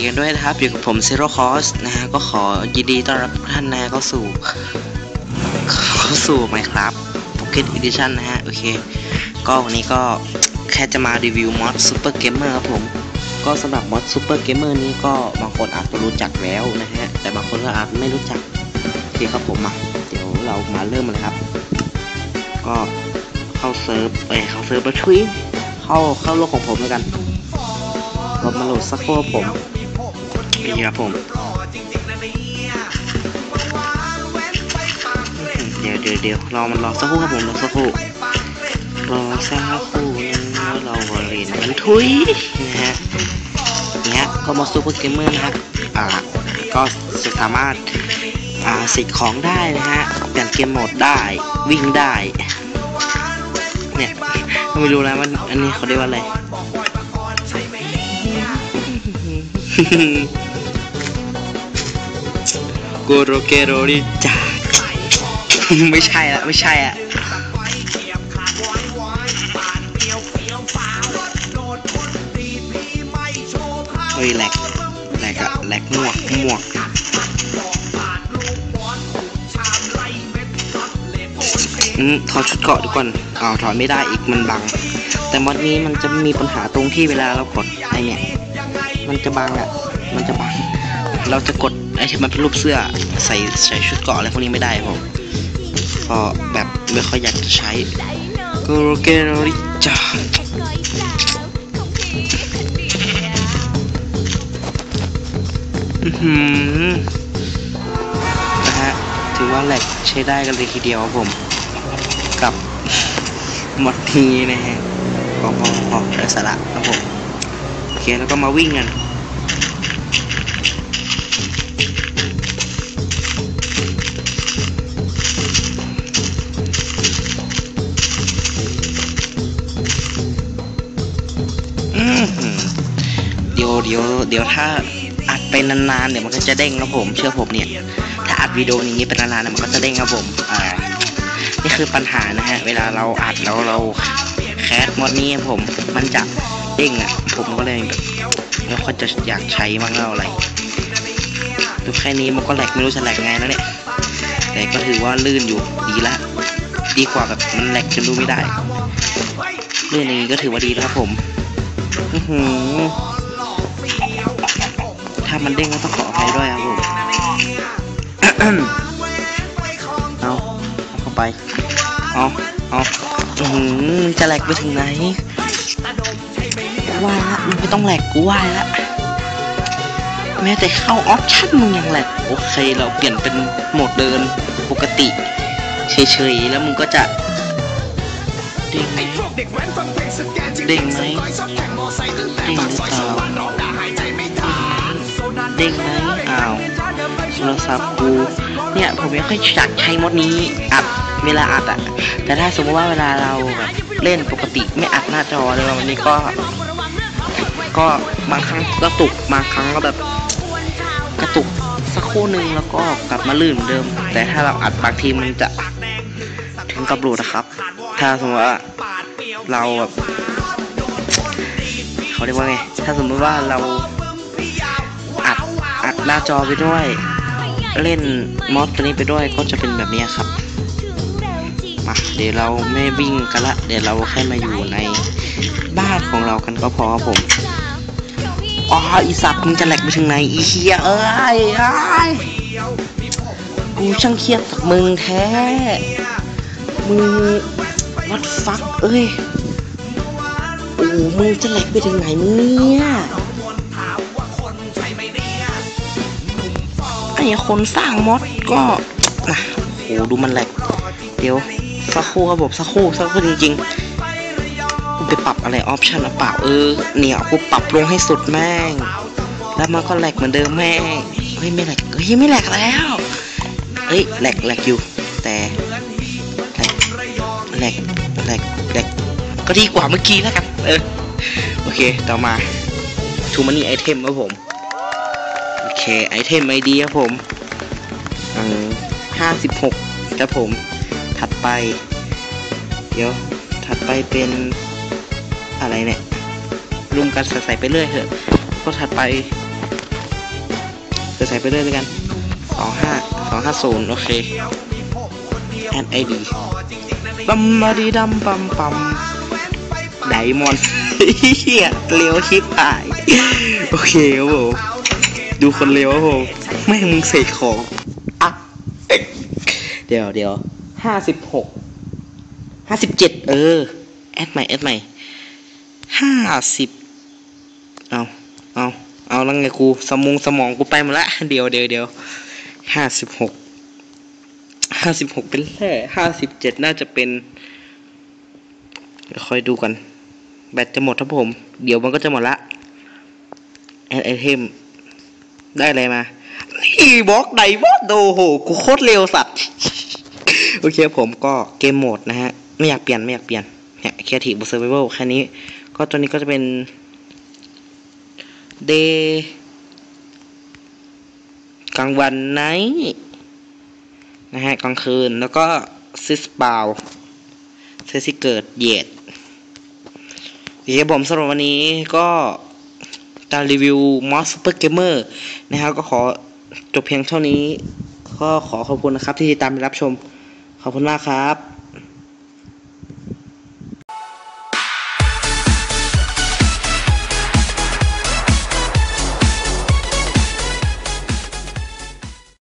ดีกันด้วยนะครับ อยู่กับผม Zero Cost นะฮะ ก็ขอยินดีต้อนรับทุกท่านนะเข้าสู่ เข้าสู่ Minecraft Pocket Edition นะฮะ โอเค ก็วันนี้ก็แค่จะมารีวิวมอด Super Gamer ครับผม ก็สำหรับมอด Super Gamer นี้ก็บางคนอาจจะรู้จักแล้วนะฮะ แต่บางคนก็อาจไม่รู้จัก โอเคครับผมมาเดี๋ยวเรามาเริ่มเลยครับ ก็เข้าเซิร์ฟเอ้ยเข้าเซิร์ฟมาทวีเข้าเข้าโลกของผมแล้วกันเรามาโหลดสักครู่ครับผม นี่ครับผมเดี๋ยวเดี๋ยวเดี๋ยวรอมันรอสักครู่ครับผมรอสักครู่รอสักครู่นะเราเรียนมันทุยนะฮะเนี้ยก็มาซูเปอร์เกมเมอร์นะครับอ่าก็จะสามารถอ่าสิทธิ์ของได้นะฮะเปลี่ยนเกมโหมดได้วิ่งได้เนี่ยไม่รู้แล้วมันอันนี้เขาเรียกว่าอะไร กูโรเกโรริจ้าไม่ใช่ละไม่ใช่อะเฮ้ยแหลกแหลกอะแหลกหมวกหมวกอืมถอดชุดเกาะดีก่อนอ้าวถอดไม่ได้อีกมันบัง แต่มอดนี้มันจะมีปัญหาตรงที่เวลาเรากดไอเนี่ย มันจะบังอะมันจะบัง เราจะกดไอที่มันเป็นรูปเสื้อใส่ใส่ชุดเกาะอะไรพวกนี้ไม่ได้ผมก็แบบไม่ค่อยอยากจะใช้กโรเกโรริจาอือหือนะฮะถือว่าแหลกใช้ได้กันเลยทีเดียวผมกับมอดนี้นะฮะพอพอพอไร้สาระครับผมโอเคแล้วก็มาวิ่งกัน ดี๋ยวเดี๋ยวเดี๋ยวถ้าอัดไปนานๆเดี๋ยวมันก็จะเด้งครับผม เชื่อผมเนี่ย ถ้าอัดวิดีโออย่างนี้เป็นนานๆมันก็จะเด้งครับผม อ่า นี่คือปัญหานะฮะ เวลาเราอัดแล้วเราแคสมอดนี้ผม มันจะเด้งอะ ผมก็เลยแบบไม่ค่อยจะอยากใช้มากเท่าไหร่ดูแค่นี้มันก็แหลกไม่รู้จะแหลกไงแล้วเนี่ย แต่ก็ถือว่าลื่นอยู่ดีละ ดีกว่าแบบมันแหลกจนดูไม่ได้ลื่นอย่างนี้ก็ถือว่าดีแล้วครับผม อื้อหือ มันเด้งก็ต้องขออภัยด้วยครับผมเอาเอาเข้าไปเอาเอาอื้อหือมันจะแหลกไปถึงไหนว่าละมันไม่ต้องแหลกกูว่าละแม้แต่เข้าออปชั่นมึงยังแหลกโอเค เราเปลี่ยนเป็นโหมดเดินปกติเฉยๆแล้วมึงก็จะเด้งไหมเด้งไหมเด้งหรือเปล่า เด้งไหมอ้าวโทรศัพท์กูเนี่ยผมไม่ค่อยอยากใช้มดนี้อัดเวลาอัดอะแต่ถ้าสมมติว่าเวลาเราแบบเล่นปกติไม่อัดหน้าจอเลยวันนี้ก็ ก็บางครั้งกระตุกบางครั้งก็แบบกระตุกสักครู่หนึ่งแล้วก็กลับมาลื่นเหมือนเดิม แต่ถ้าเราอัดบางทีมันจะถึงกับหลุดนะครับ ถ้าสมมติว่าเราแบบเขาเรียกว่าไง ถ้าสมมติว่าเรา หน้าจอไปด้วย เล่นมอสตัวนี้ไปด้วยก็จะเป็นแบบนี้ครับมาเดี๋ยวเราไม่วิ่งกันละ เดี๋ยวเราแค่มาอยู่ในบ้านของเรากันก็พอผมอ๋ออีสัตว์มึงจะแหลกไปถึงไหนอีเฮียเอ้ยเอ้ยกูช่างเครียดกับมึงแท้มึงวัดฟักเอ้ยโอ้มึงจะแหลกไปถึงไหนมึงเนี่ย ไอ้คนสร้างมอดก็นะโอ้ดูมันแหลก เดี๋ยวสักครู่ครับผมสักครู่สักครู่จริงๆกูไปปรับอะไรออปชั่นหรือเปล่าเออเนี่ยกูปรับลงให้สุดแม่ง แล้วมันก็แหลกเหมือนเดิมแม่งเฮ้ยไม่แหลกเฮ้ยไม่แหลกแล้วเฮ้ยแหลกแหลกอยู่ แต่แหลกแหลกแหลกแหลกก็ดีกว่าเมื่อกี้แล้วกันเออโอเคต่อมาทูมันนี่ไอเทมครับผม โอเคไอเทมไอดีครับผมอืมห้าสิบหกครับผม ถัดไป เดี๋ยว ถัดไปเป็นอะไรเนี่ยรุมกันใส่ไปเรื่อยเถอะ ก็ถัดไปใส่ไปเรื่อยด้วยกันสองห้าสองห้าศูนย์โอเคแอดไอดีบัมมาดีดัมปัมปัมไดมอนด์เฮียเร็วชิบหาย โอเคครับผม ดูคนเร็วครับผมแม่งมึงเสกของอะเดี๋ยวเดี๋ยวห้าสิบหกห้าสิบเจ็ดเออ แอดใหม่แอดใหม่ห้าสิบเอาเอาเอาแล้วไงกูสมองสมองกูไปหมดละเดี๋ยวเดี๋ยวเดี๋ยวห้าสิบหกห้าสิบหกเป็นแร่ห้าสิบเจ็ดน่าจะเป็นเดี๋ยวคอยดูกัน แบตจะหมดครับผม เดี๋ยวมันก็จะหมดละแอดไอเทม ได้อะไรมานี่บล็อกไดบอโดโหกูโคตรเร็วสัตว์โอเคผมก็เกมโหมดนะฮะ ไม่อยากเปลี่ยนไม่อยากเปลี่ยนเนี่ยแคทีบเซอร์ไวลแค่นี้ก็ตัวนี้ก็จะเป็นเดย์กลางวันไนท์นะฮะกลางคืนแล้วก็ซิสบาวเซซิเกิดเยดโอเคผมสำหรับวันนี้ก็ การรีวิวมอสซูเปอร์เกมเมอร์นะครับก็ขอจบเพียงเท่านี้ ก็ขอขอบคุณนะครับที่ติดตามรับชม ขอบคุณมากครับ